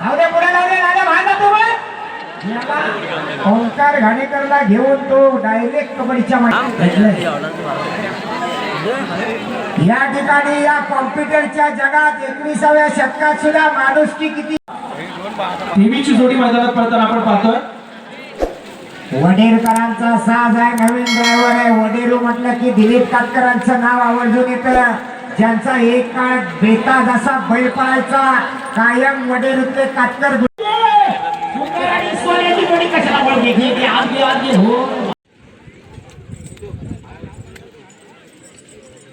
दे पुढे बघ. याला ओंकार घाणेकरला घेऊन तो डायरेक्ट कबड्डीच्या या ठिकाणी या कॉम्प्युटरच्या जगात एकविसाव्या शतकात सुद्धा माणुसकी किती? देवीची जोडी मैदानात पडताना आपण पाहतोय. वडेरकरांचा साज आहे नवीन ड्रायव्हर आहे. वडेरू म्हटलं की दिलीप कातकरांचं नाव आवर्जून येतं. ज्यांचा एक काळ बेता जसा बैल पळायचा कायम हो.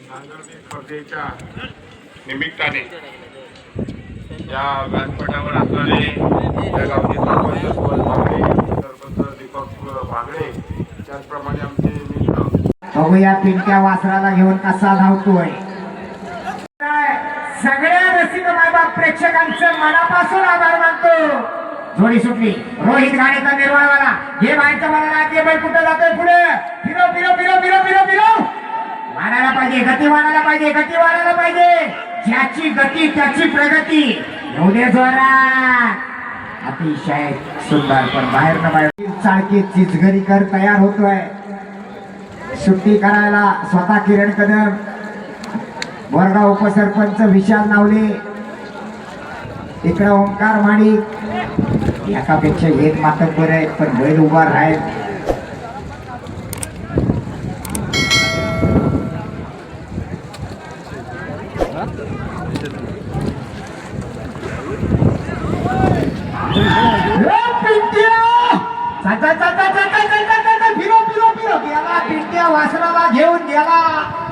नांदर्डी स्पर्धेच्या निमित्ताने या व्यासपीठावर असणारे या गावचे सरपंच सुभाष भांगडे सरपंच दीपक भांगडे त्याचप्रमाणे आमचे मित्र बघूया पिंट्या वासराला घेऊन कसा धावतोय सगळ्या रसिक मायबाप प्रेक्षकांचं मनापासून आभार मानतो. जोडी सुटली. रोहित गाडीचा निर्वाळवाला. हे बाहेरच्या मला राहते बाई कुठं जातोय पुढे? फिरो फिरो फिरो फिरो फिरो फिरो मारायला पाहिजे गती मारायला पाहिजे गती मारायला पाहिजे. ज्याची गती त्याची प्रगती. येऊ दे जोरा अतिशय सुंदर पण बाहेर न बाहेर. चाळकी चिचगरीकर तयार होतोय. सुट्टी करायला स्वतः किरण कदम. बोरगा उपसरपंच विशाल नावले इकडं ओंकार माणिक एकापेक्षा एक मातक बरं आहेत पण बैल उभा राहील. वासराला घेऊन गेला.